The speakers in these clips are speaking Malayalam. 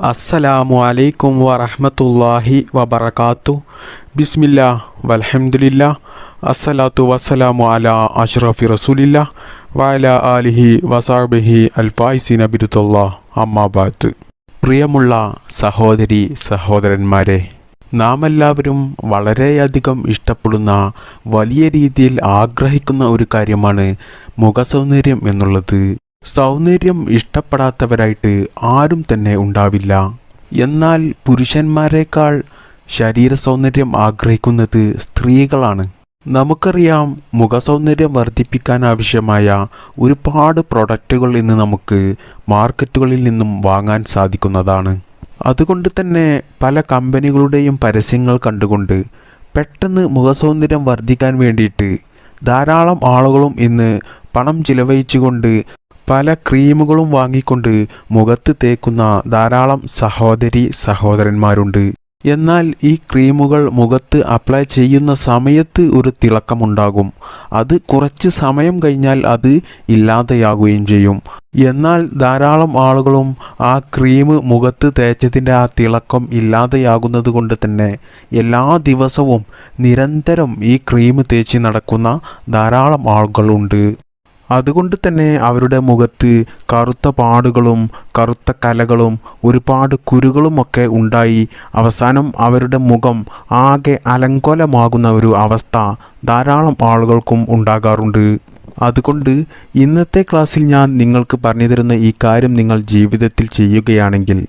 അസ്സലാമു അലൈക്കും വറഹ്മത്തുള്ളാഹി വബർക്കാത്തു ബിസ്മില്ല വലഹമുല്ല അസ്സലാത്തു വസ്സലാമു അല അഷ്റഫി റസൂലില്ല. വാല അലിഹി വസാബിഹി അൽഫായിസി നബിരുത്തുള്ള അമ്മാബാത്ത് പ്രിയമുള്ള സഹോദരി സഹോദരന്മാരെ നാം എല്ലാവരും വളരെയധികം ഇഷ്ടപ്പെടുന്ന വലിയ രീതിയിൽ ആഗ്രഹിക്കുന്ന ഒരു കാര്യമാണ് മുഖസൗന്ദര്യം എന്നുള്ളത്. സൗന്ദര്യം ഇഷ്ടപ്പെടാത്തവരായിട്ട് ആരും തന്നെ ഉണ്ടാവില്ല. എന്നാൽ പുരുഷന്മാരെക്കാൾ ശരീര സൗന്ദര്യം ആഗ്രഹിക്കുന്നത് സ്ത്രീകളാണ്. നമുക്കറിയാം മുഖസൗന്ദര്യം വർദ്ധിപ്പിക്കാൻ ആവശ്യമായ ഒരുപാട് പ്രൊഡക്റ്റുകൾ ഇന്ന് നമുക്ക് മാർക്കറ്റുകളിൽ നിന്നും വാങ്ങാൻ സാധിക്കുന്നതാണ്. അതുകൊണ്ട് തന്നെ പല കമ്പനികളുടെയും പരസ്യങ്ങൾ കണ്ടുകൊണ്ട് പെട്ടെന്ന് മുഖസൗന്ദര്യം വർദ്ധിക്കാൻ വേണ്ടിയിട്ട് ധാരാളം ആളുകളും ഇന്ന് പണം ചിലവഴിച്ചുകൊണ്ട് പല ക്രീമുകളും വാങ്ങിക്കൊണ്ട് മുഖത്ത് തേക്കുന്ന ധാരാളം സഹോദരി സഹോദരന്മാരുണ്ട്. എന്നാൽ ഈ ക്രീമുകൾ മുഖത്ത് അപ്ലൈ ചെയ്യുന്ന സമയത്ത് ഒരു തിളക്കമുണ്ടാകും. അത് കുറച്ച് സമയം കഴിഞ്ഞാൽ അത് ഇല്ലാതെയാകുകയും ചെയ്യും. എന്നാൽ ധാരാളം ആളുകളും ആ ക്രീം മുഖത്ത് തേച്ചതിന്റെ ആ തിളക്കം ഇല്ലാതെയാകുന്നത് കൊണ്ട് തന്നെ എല്ലാ ദിവസവും നിരന്തരം ഈ ക്രീം തേച്ച് നടക്കുന്ന ധാരാളം ആളുകളുണ്ട്. അതുകൊണ്ട് തന്നെ അവരുടെ മുഖത്ത് കറുത്ത പാടുകളും കറുത്ത കലകളും ഒരുപാട് കുരുകളുമൊക്കെ ഉണ്ടായി. അവസാനം അവരുടെ മുഖം ആകെ അലങ്കോലമാകുന്ന ഒരു അവസ്ഥ ധാരാളം ആളുകൾക്കും ഉണ്ടാകാറുണ്ട്. അതുകൊണ്ട് ഇന്നത്തെ ക്ലാസ്സിൽ ഞാൻ നിങ്ങൾക്ക് പറഞ്ഞു തരുന്ന ഈ കാര്യം നിങ്ങൾ ജീവിതത്തിൽ ചെയ്യുകയാണെങ്കിൽ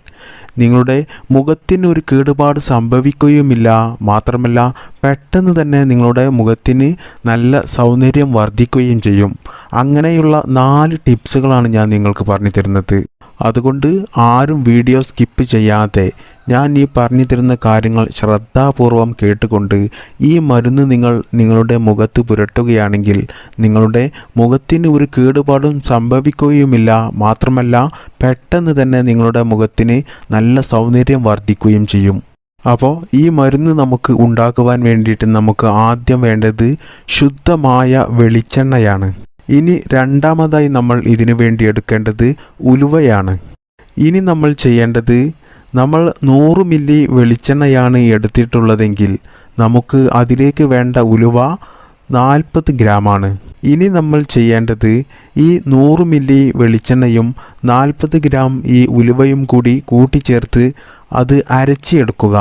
നിങ്ങളുടെ മുഖത്തിന് ഒരു കേടുപാട് സംഭവിക്കുകയുമില്ല. മാത്രമല്ല പെട്ടെന്ന് തന്നെ നിങ്ങളുടെ മുഖത്തിന് നല്ല സൗന്ദര്യം വർദ്ധിക്കുകയും ചെയ്യും. അങ്ങനെയുള്ള നാല് ടിപ്സുകളാണ് ഞാൻ നിങ്ങൾക്ക് പറഞ്ഞു തരുന്നത്. അതുകൊണ്ട് ആരും വീഡിയോ സ്കിപ്പ് ചെയ്യാതെ ഞാൻ ഈ പറഞ്ഞു തരുന്ന കാര്യങ്ങൾ ശ്രദ്ധാപൂർവം കേട്ടുകൊണ്ട് ഈ മരുന്ന് നിങ്ങൾ നിങ്ങളുടെ മുഖത്ത് പുരട്ടുകയാണെങ്കിൽ നിങ്ങളുടെ മുഖത്തിന് ഒരു കേടുപാടും സംഭവിക്കുകയുമില്ല. മാത്രമല്ല പെട്ടെന്ന് തന്നെ നിങ്ങളുടെ മുഖത്തിന് നല്ല സൗന്ദര്യം വർദ്ധിക്കുകയും ചെയ്യും. അപ്പോൾ ഈ മരുന്ന് നമുക്ക് ഉണ്ടാക്കുവാൻ വേണ്ടിയിട്ട് നമുക്ക് ആദ്യം വേണ്ടത് ശുദ്ധമായ വെളിച്ചെണ്ണയാണ്. ഇനി രണ്ടാമതായി നമ്മൾ ഇതിനു വേണ്ടി എടുക്കേണ്ടത് ഉലുവയാണ്. ഇനി നമ്മൾ ചെയ്യേണ്ടത് നമ്മൾ നൂറ് മില്ലി വെളിച്ചെണ്ണയാണ് എടുത്തിട്ടുള്ളതെങ്കിൽ നമുക്ക് അതിലേക്ക് വേണ്ട ഉലുവ നാൽപ്പത് ഗ്രാമാണ്. ഇനി നമ്മൾ ചെയ്യേണ്ടത് ഈ നൂറ് മില്ലി വെളിച്ചെണ്ണയും നാൽപ്പത് ഗ്രാം ഈ ഉലുവയും കൂടി കൂട്ടിച്ചേർത്ത് അത് അരച്ചെടുക്കുക.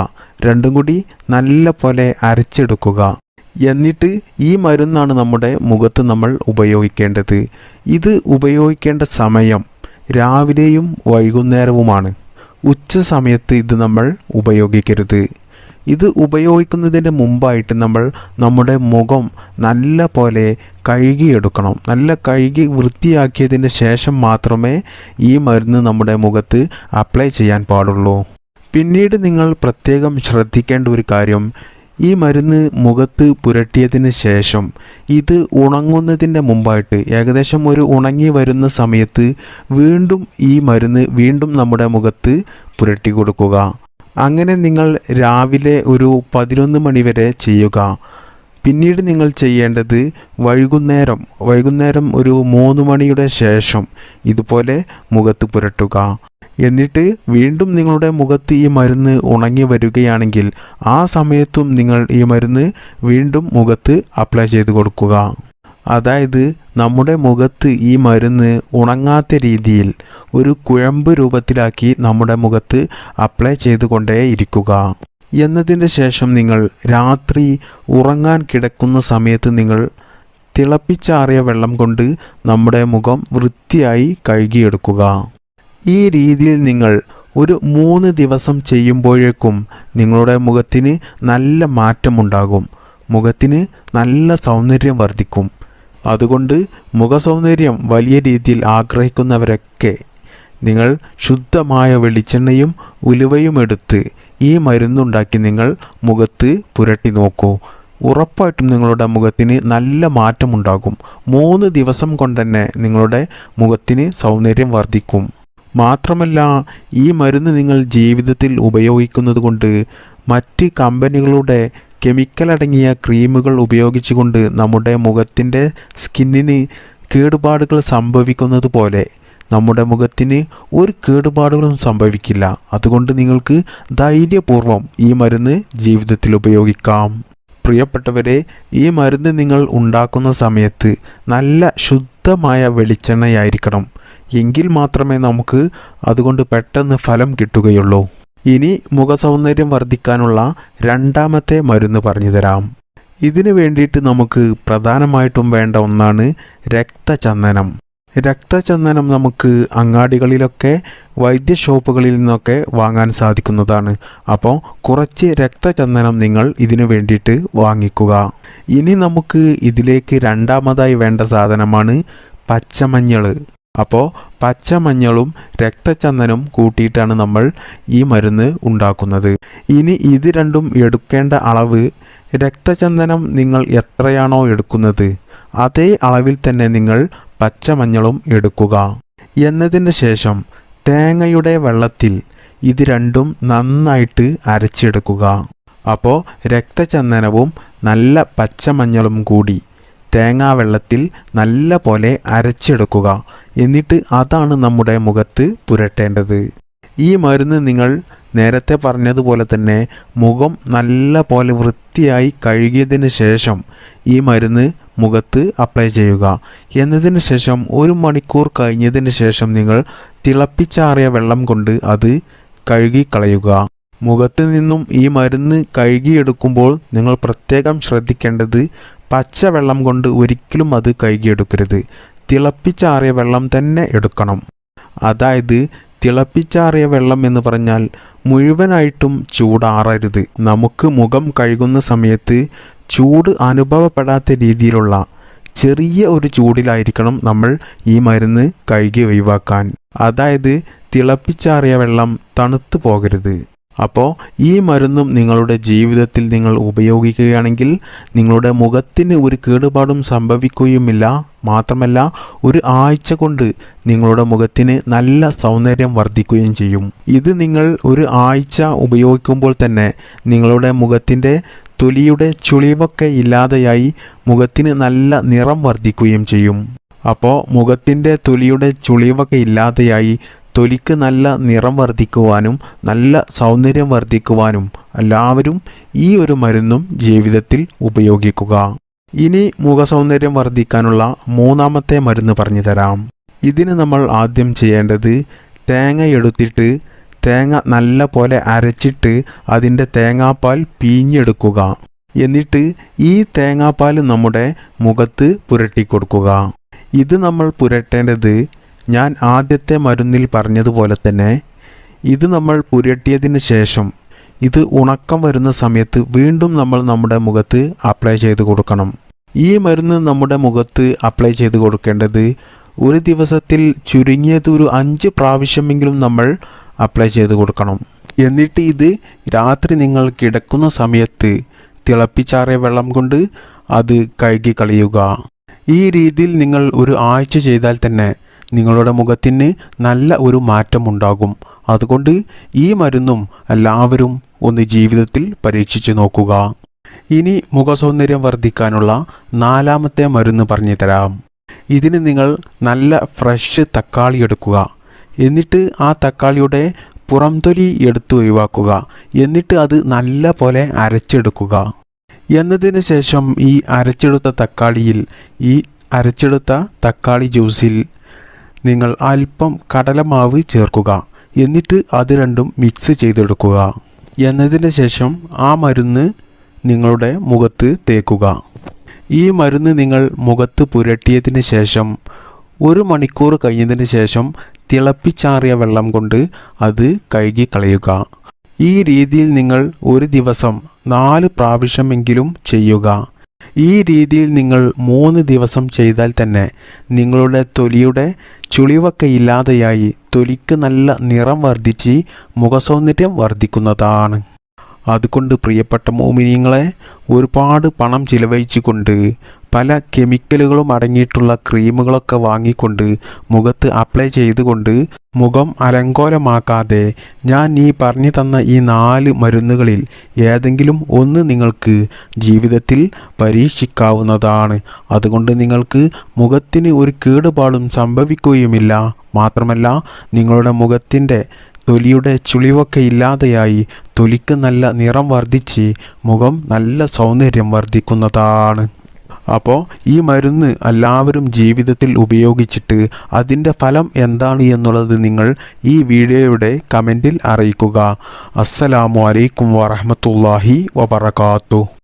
രണ്ടും കൂടി നല്ല പോലെ അരച്ചെടുക്കുക. എന്നിട്ട് ഈ മരുന്നാണ് നമ്മുടെ മുഖത്ത് നമ്മൾ ഉപയോഗിക്കേണ്ടത്. ഇത് ഉപയോഗിക്കേണ്ട സമയം രാവിലെയും വൈകുന്നേരവുമാണ്. ഉച്ച സമയത്ത് ഇത് നമ്മൾ ഉപയോഗിക്കരുത്. ഇത് ഉപയോഗിക്കുന്നതിന് മുമ്പായിട്ട് നമ്മൾ നമ്മുടെ മുഖം നല്ല പോലെ കഴുകിയെടുക്കണം. നല്ല കഴുകി വൃത്തിയാക്കിയതിന് ശേഷം മാത്രമേ ഈ മരുന്ന് നമ്മുടെ മുഖത്ത് അപ്ലൈ ചെയ്യാൻ പാടുള്ളൂ. പിന്നീട് നിങ്ങൾ പ്രത്യേകം ശ്രദ്ധിക്കേണ്ട ഒരു കാര്യം ഈ മരുന്ന് മുഖത്ത് പുരട്ടിയതിന് ശേഷം ഇത് ഉണങ്ങുന്നതിന്റെ മുമ്പായിട്ട് ഏകദേശം ഒരു ഉണങ്ങി വരുന്ന സമയത്ത് വീണ്ടും ഈ മരുന്ന് വീണ്ടും നമ്മുടെ മുഖത്ത് പുരട്ടി കൊടുക്കുക. അങ്ങനെ നിങ്ങൾ രാവിലെ ഒരു പതിനൊന്ന് മണിവരെ ചെയ്യുക. പിന്നീട് നിങ്ങൾ ചെയ്യേണ്ടത് വൈകുന്നേരം വൈകുന്നേരം ഒരു മൂന്ന് മണിയുടെ ശേഷം ഇതുപോലെ മുഖത്ത് പുരട്ടുക. എന്നിട്ട് വീണ്ടും നിങ്ങളുടെ മുഖത്ത് ഈ മരുന്ന് ഉണങ്ങി വരികയാണെങ്കിൽ ആ സമയത്തും നിങ്ങൾ ഈ മരുന്ന് വീണ്ടും മുഖത്ത് അപ്ലൈ ചെയ്ത് കൊടുക്കുക. അതായത് നമ്മുടെ മുഖത്ത് ഈ മരുന്ന് ഉണങ്ങാത്ത രീതിയിൽ ഒരു കുഴമ്പ് രൂപത്തിലാക്കി നമ്മുടെ മുഖത്ത് അപ്ലൈ ചെയ്തുകൊണ്ടേ ഇരിക്കുക. എന്നതിന്റെ ശേഷം നിങ്ങൾ രാത്രി ഉറങ്ങാൻ കിടക്കുന്ന സമയത്ത് നിങ്ങൾ തിളപ്പിച്ചാറിയ വെള്ളം കൊണ്ട് നമ്മുടെ മുഖം വൃത്തിയായി കഴുകിയെടുക്കുക. ഈ രീതിയിൽ നിങ്ങൾ ഒരു മൂന്ന് ദിവസം ചെയ്യുമ്പോഴേക്കും നിങ്ങളുടെ മുഖത്തിന് നല്ല മാറ്റമുണ്ടാകും. മുഖത്തിന് നല്ല സൗന്ദര്യം വർദ്ധിക്കും. അതുകൊണ്ട് മുഖസൗന്ദര്യം വലിയ രീതിയിൽ ആഗ്രഹിക്കുന്നവരൊക്കെ നിങ്ങൾ ശുദ്ധമായ വെളിച്ചെണ്ണയും ഉലുവയും എടുത്ത് ഈ മരുന്നുണ്ടാക്കി നിങ്ങൾ മുഖത്ത് പുരട്ടി നോക്കൂ. ഉറപ്പായിട്ടും നിങ്ങളുടെ മുഖത്തിന് നല്ല മാറ്റമുണ്ടാകും. മൂന്ന് ദിവസം കൊണ്ട് തന്നെ നിങ്ങളുടെ മുഖത്തിന് സൗന്ദര്യം വർദ്ധിക്കും. മാത്രമല്ല ഈ മരുന്ന് നിങ്ങൾ ജീവിതത്തിൽ ഉപയോഗിക്കുന്നത് കൊണ്ട് മറ്റ് കമ്പനികളുടെ കെമിക്കൽ അടങ്ങിയ ക്രീമുകൾ ഉപയോഗിച്ചുകൊണ്ട് നമ്മുടെ മുഖത്തിന്റെ സ്കിന്നിന് കേടുപാടുകൾ സംഭവിക്കുന്നത് പോലെ നമ്മുടെ മുഖത്തിന് ഒരു കേടുപാടുകളും സംഭവിക്കില്ല. അതുകൊണ്ട് നിങ്ങൾക്ക് ധൈര്യപൂർവം ഈ മരുന്ന് ജീവിതത്തിൽ ഉപയോഗിക്കാം. പ്രിയപ്പെട്ടവരെ ഈ മരുന്ന് നിങ്ങൾ ഉണ്ടാക്കുന്ന സമയത്ത് നല്ല ശുദ്ധമായ വെളിച്ചെണ്ണയായിരിക്കണം. എങ്കിൽ മാത്രമേ നമുക്ക് അതുകൊണ്ട് പെട്ടെന്ന് ഫലം കിട്ടുകയുള്ളൂ. ഇനി മുഖസൗന്ദര്യം വർദ്ധിക്കാനുള്ള രണ്ടാമത്തെ മരുന്ന് പറഞ്ഞു തരാം. ഇതിനു വേണ്ടിയിട്ട് നമുക്ക് പ്രധാനമായിട്ടും വേണ്ട ഒന്നാണ് രക്തചന്ദനം. രക്തചന്ദനം നമുക്ക് അങ്ങാടികളിലൊക്കെ വൈദ്യ ഷോപ്പുകളിൽ നിന്നൊക്കെ വാങ്ങാൻ സാധിക്കുന്നതാണ്. അപ്പോൾ കുറച്ച് രക്തചന്ദനം നിങ്ങൾ ഇതിനു വേണ്ടിയിട്ട് വാങ്ങിക്കുക. ഇനി നമുക്ക് ഇതിലേക്ക് രണ്ടാമതായി വേണ്ട സാധനമാണ് പച്ചമഞ്ഞൾ അപ്പോൾ പച്ചമഞ്ഞളും രക്തചന്ദനും കൂട്ടിയിട്ടാണ് നമ്മൾ ഈ മരുന്ന് ഉണ്ടാക്കുന്നത്. ഇനി ഇത് രണ്ടും എടുക്കേണ്ട അളവ് രക്തചന്ദനം നിങ്ങൾ എത്രയാണോ എടുക്കുന്നത് അതേ അളവിൽ തന്നെ നിങ്ങൾ പച്ചമഞ്ഞളും എടുക്കുക. എന്നതിന് ശേഷം തേങ്ങയുടെ വെള്ളത്തിൽ ഇത് രണ്ടും നന്നായിട്ട് അരച്ചെടുക്കുക. അപ്പോൾ രക്തചന്ദനവും നല്ല പച്ചമഞ്ഞളും കൂടി തേങ്ങാ വെള്ളത്തിൽ നല്ല പോലെ അരച്ചെടുക്കുക. എന്നിട്ട് അതാണ് നമ്മുടെ മുഖത്ത് പുരട്ടേണ്ടത്. ഈ മരുന്ന് നിങ്ങൾ നേരത്തെ പറഞ്ഞതുപോലെ തന്നെ മുഖം നല്ല പോലെ വൃത്തിയായി കഴുകിയതിന് ശേഷം ഈ മരുന്ന് മുഖത്ത് അപ്ലൈ ചെയ്യുക. എന്നതിന് ശേഷം ഒരു മണിക്കൂർ കഴിഞ്ഞതിന് ശേഷം നിങ്ങൾ തിളപ്പിച്ചാറിയ വെള്ളം കൊണ്ട് അത് കഴുകിക്കളയുക. മുഖത്ത് നിന്നും ഈ മരുന്ന് കഴുകിയെടുക്കുമ്പോൾ നിങ്ങൾ പ്രത്യേകം ശ്രദ്ധിക്കേണ്ടത് പച്ചവെള്ളം കൊണ്ട് ഒരിക്കലും അത് കഴുകിയെടുക്കരുത്. തിളപ്പിച്ചാറിയ വെള്ളം തന്നെ എടുക്കണം. അതായത് തിളപ്പിച്ചാറിയ വെള്ളം എന്ന് പറഞ്ഞാൽ മുഴുവനായിട്ടും ചൂടാറരുത്. നമുക്ക് മുഖം കഴുകുന്ന സമയത്ത് ചൂട് അനുഭവപ്പെടാത്ത രീതിയിലുള്ള ചെറിയ ഒരു ചൂടിലായിരിക്കണം നമ്മൾ ഈ മരുന്ന് കഴുകി ഒഴിവാക്കാൻ. അതായത് തിളപ്പിച്ചാറിയ വെള്ളം തണുത്തു പോകരുത്. അപ്പോൾ ഈ മരുന്നും നിങ്ങളുടെ ജീവിതത്തിൽ നിങ്ങൾ ഉപയോഗിക്കുകയാണെങ്കിൽ നിങ്ങളുടെ മുഖത്തിന് ഒരു കേടുപാടും സംഭവിക്കുകയുമില്ല. മാത്രമല്ല ഒരു ആഴ്ച കൊണ്ട് നിങ്ങളുടെ മുഖത്തിന് നല്ല സൗന്ദര്യം വർദ്ധിക്കുകയും ചെയ്യും. ഇത് നിങ്ങൾ ഒരു ആഴ്ച ഉപയോഗിക്കുമ്പോൾ തന്നെ നിങ്ങളുടെ മുഖത്തിന്റെ തൊലിയുടെ ചുളിവൊക്കെ ഇല്ലാതെയായി മുഖത്തിന് നല്ല നിറം വർദ്ധിക്കുകയും ചെയ്യും. അപ്പോൾ മുഖത്തിന്റെ തൊലിയുടെ ചുളിവൊക്കെ ഇല്ലാതെയായി തൊലിക്ക് നല്ല നിറം വർദ്ധിക്കുവാനും നല്ല സൗന്ദര്യം വർദ്ധിക്കുവാനും എല്ലാവരും ഈ ഒരു മരുന്നും ജീവിതത്തിൽ ഉപയോഗിക്കുക. ഇനി മുഖസൗന്ദര്യം വർദ്ധിക്കാനുള്ള മൂന്നാമത്തെ മരുന്ന് പറഞ്ഞു തരാം. ഇതിന് നമ്മൾ ആദ്യം ചെയ്യേണ്ടത് തേങ്ങ എടുത്തിട്ട് തേങ്ങ നല്ല പോലെ അരച്ചിട്ട് അതിന്റെ തേങ്ങാപ്പാൽ പീഞ്ഞെടുക്കുക എന്നിട്ട് ഈ തേങ്ങാപ്പാൽ നമ്മുടെ മുഖത്ത് പുരട്ടിക്കൊടുക്കുക. ഇത് നമ്മൾ പുരട്ടേണ്ടത് ഞാൻ ആദ്യത്തെ മരുന്നിൽ പറഞ്ഞതുപോലെ തന്നെ ഇത് നമ്മൾ പുരട്ടിയതിന് ശേഷം ഇത് ഉണക്കം വരുന്ന സമയത്ത് വീണ്ടും നമ്മൾ നമ്മുടെ മുഖത്ത് അപ്ലൈ ചെയ്ത് കൊടുക്കണം. ഈ മരുന്ന് നമ്മുടെ മുഖത്ത് അപ്ലൈ ചെയ്ത് കൊടുക്കേണ്ടത് ഒരു ദിവസത്തിൽ ചുരുങ്ങിയത് ഒരു അഞ്ച് പ്രാവശ്യമെങ്കിലും നമ്മൾ അപ്ലൈ ചെയ്ത് കൊടുക്കണം. എന്നിട്ട് ഇത് രാത്രി നിങ്ങൾ കിടക്കുന്ന സമയത്ത് തിളപ്പിച്ചാറിയ വെള്ളം കൊണ്ട് അത് കഴുകി കളയുക. ഈ രീതിയിൽ നിങ്ങൾ ഒരു ആഴ്ച ചെയ്താൽ തന്നെ നിങ്ങളുടെ മുഖത്തിന് നല്ല ഒരു മാറ്റമുണ്ടാകും. അതുകൊണ്ട് ഈ മരുന്നും എല്ലാവരും ഒന്ന് ജീവിതത്തിൽ പരീക്ഷിച്ചു നോക്കുക. ഇനി മുഖസൗന്ദര്യം വർദ്ധിക്കാനുള്ള നാലാമത്തെ മരുന്ന് പറഞ്ഞു തരാം. ഇതിന് നിങ്ങൾ നല്ല ഫ്രഷ് തക്കാളി എടുക്കുക. എന്നിട്ട് ആ തക്കാളിയുടെ പുറംതൊലി എടുത്ത് ഒഴിവാക്കുക. എന്നിട്ട് അത് നല്ല പോലെ അരച്ചെടുക്കുക. എന്നതിന് ശേഷം ഈ അരച്ചെടുത്ത തക്കാളിയിൽ ഈ അരച്ചെടുത്ത തക്കാളി ജ്യൂസിൽ നിങ്ങൾ അല്പം കടലമാവ് ചേർക്കുക. എന്നിട്ട് അത് രണ്ടും മിക്സ് ചെയ്തെടുക്കുക. എന്നതിന് ശേഷം ആ മരുന്ന് നിങ്ങളുടെ മുഖത്ത് തേക്കുക. ഈ മരുന്ന് നിങ്ങൾ മുഖത്ത് പുരട്ടിയതിന് ശേഷം ഒരു മണിക്കൂർ കഴിഞ്ഞതിന് ശേഷം തിളപ്പിച്ചാറിയ വെള്ളം കൊണ്ട് അത് കഴുകി കളയുക ഈ രീതിയിൽ നിങ്ങൾ ഒരു ദിവസം നാല് പ്രാവശ്യമെങ്കിലും ചെയ്യുക. ഈ രീതിയിൽ നിങ്ങൾ മൂന്ന് ദിവസം ചെയ്താൽ തന്നെ നിങ്ങളുടെ തൊലിയുടെ ചുളിവൊക്കെ ഇല്ലാതെയായി തൊലിക്ക് നല്ല നിറം വർദ്ധിച്ച് മുഖസൗന്ദര്യം വർദ്ധിക്കുന്നതാണ്. അതുകൊണ്ട് പ്രിയപ്പെട്ട മോമിനിയങ്ങളെ ഒരുപാട് പണം ചിലവഴിച്ചുകൊണ്ട് പല കെമിക്കലുകളും അടങ്ങിയിട്ടുള്ള ക്രീമുകളൊക്കെ വാങ്ങിക്കൊണ്ട് മുഖത്ത് അപ്ലൈ ചെയ്തുകൊണ്ട് മുഖം അലങ്കോലമാക്കാതെ ഞാൻ ഈ പറഞ്ഞു തന്ന ഈ നാല് മരുന്നുകളിൽ ഏതെങ്കിലും ഒന്ന് നിങ്ങൾക്ക് ജീവിതത്തിൽ പരീക്ഷിക്കാവുന്നതാണ്. അതുകൊണ്ട് നിങ്ങൾക്ക് മുഖത്തിന് ഒരു കേടുപാടും സംഭവിക്കുകയുമില്ല. മാത്രമല്ല നിങ്ങളുടെ മുഖത്തിന്റെ തൊലിയുടെ ചുളിവൊക്കെ ഇല്ലാതെയായി തൊലിക്ക് നല്ല നിറം വർദ്ധിച്ച് മുഖം നല്ല സൗന്ദര്യം വർദ്ധിക്കുന്നതാണ്. അപ്പോൾ ഈ മരുന്ന് എല്ലാവരും ജീവിതത്തിൽ ഉപയോഗിച്ചിട്ട് അതിന്റെ ഫലം എന്താണ് എന്നുള്ളത് നിങ്ങൾ ഈ വീഡിയോയുടെ കമന്റിൽ അറിയിക്കുക. അസ്സലാമു അലൈക്കും വറഹമത്തല്ലാഹി വബർക്കാത്തു